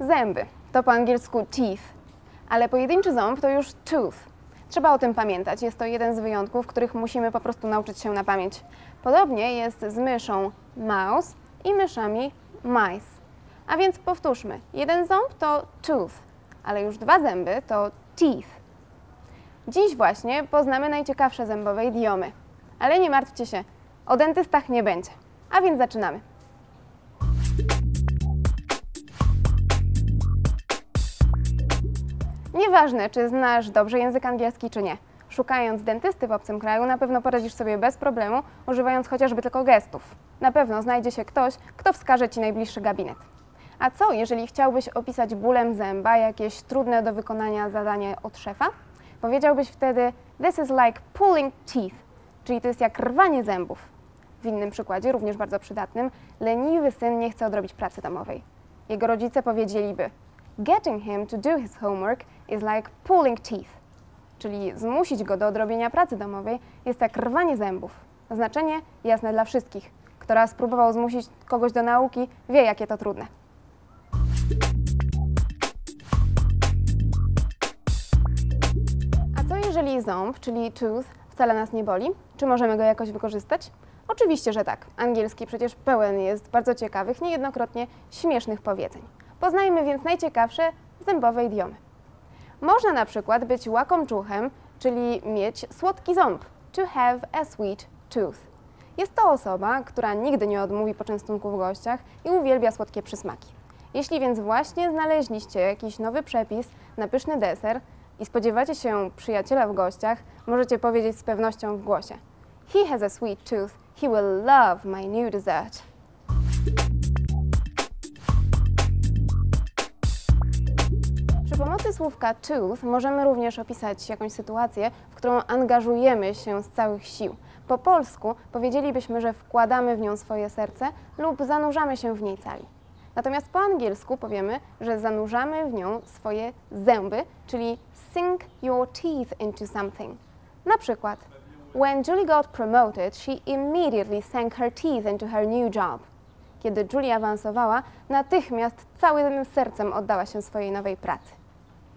Zęby to po angielsku teeth, ale pojedynczy ząb to już tooth. Trzeba o tym pamiętać. Jest to jeden z wyjątków, których musimy po prostu nauczyć się na pamięć. Podobnie jest z myszą mouse i myszami mice. A więc powtórzmy. Jeden ząb to tooth, ale już dwa zęby to teeth. Dziś właśnie poznamy najciekawsze zębowe idiomy. Ale nie martwcie się, o dentystach nie będzie. A więc zaczynamy. Nieważne, czy znasz dobrze język angielski, czy nie. Szukając dentysty w obcym kraju, na pewno poradzisz sobie bez problemu, używając chociażby tylko gestów. Na pewno znajdzie się ktoś, kto wskaże Ci najbliższy gabinet. A co, jeżeli chciałbyś opisać bólem zęba jakieś trudne do wykonania zadanie od szefa? Powiedziałbyś wtedy This is like pulling teeth, czyli to jest jak rwanie zębów. W innym przykładzie, również bardzo przydatnym, leniwy syn nie chce odrobić pracy domowej. Jego rodzice powiedzieliby Getting him to do his homework is like pulling teeth, czyli zmusić go do odrobienia pracy domowej jest jak rwanie zębów. Znaczenie jasne dla wszystkich. Kto raz próbował zmusić kogoś do nauki, wie jakie to trudne. A co jeżeli ząb, czyli tooth, wcale nas nie boli? Czy możemy go jakoś wykorzystać? Oczywiście, że tak. Angielski przecież pełen jest bardzo ciekawych, niejednokrotnie śmiesznych powiedzeń. Poznajmy więc najciekawsze zębowe idiomy. Można na przykład być łakomczuchem, czyli mieć słodki ząb. To have a sweet tooth. Jest to osoba, która nigdy nie odmówi poczęstunku w gościach i uwielbia słodkie przysmaki. Jeśli więc właśnie znaleźliście jakiś nowy przepis na pyszny deser i spodziewacie się przyjaciela w gościach, możecie powiedzieć z pewnością w głosie. He has a sweet tooth. He will love my new dessert. Przy pomocy słówka tooth możemy również opisać jakąś sytuację, w którą angażujemy się z całych sił. Po polsku powiedzielibyśmy, że wkładamy w nią swoje serce lub zanurzamy się w niej cali. Natomiast po angielsku powiemy, że zanurzamy w nią swoje zęby, czyli sink your teeth into something. Na przykład, when Julie got promoted, she immediately sank her teeth into her new job. Kiedy Julie awansowała, natychmiast całym sercem oddała się swojej nowej pracy.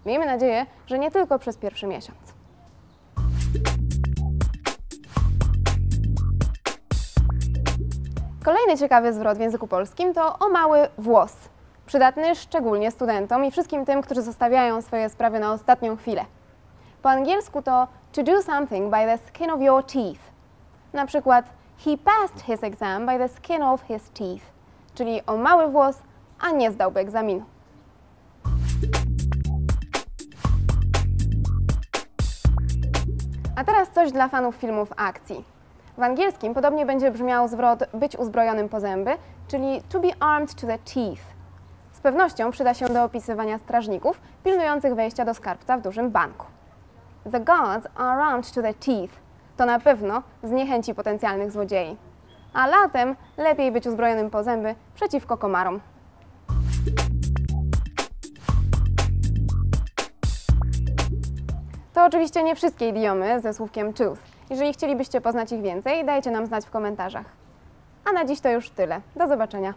Miejmy nadzieję, że nie tylko przez pierwszy miesiąc. Kolejny ciekawy zwrot w języku polskim to o mały włos. Przydatny szczególnie studentom i wszystkim tym, którzy zostawiają swoje sprawy na ostatnią chwilę. Po angielsku to to do something by the skin of your teeth. Na przykład he passed his exam by the skin of his teeth, czyli o mały włos, a nie zdałby egzaminu. Coś dla fanów filmów akcji. W angielskim podobnie będzie brzmiał zwrot być uzbrojonym po zęby, czyli to be armed to the teeth. Z pewnością przyda się do opisywania strażników pilnujących wejścia do skarbca w dużym banku. The guards are armed to the teeth. To na pewno zniechęci potencjalnych złodziei. A latem lepiej być uzbrojonym po zęby przeciwko komarom. To oczywiście nie wszystkie idiomy ze słówkiem tooth. Jeżeli chcielibyście poznać ich więcej, dajcie nam znać w komentarzach. A na dziś to już tyle. Do zobaczenia.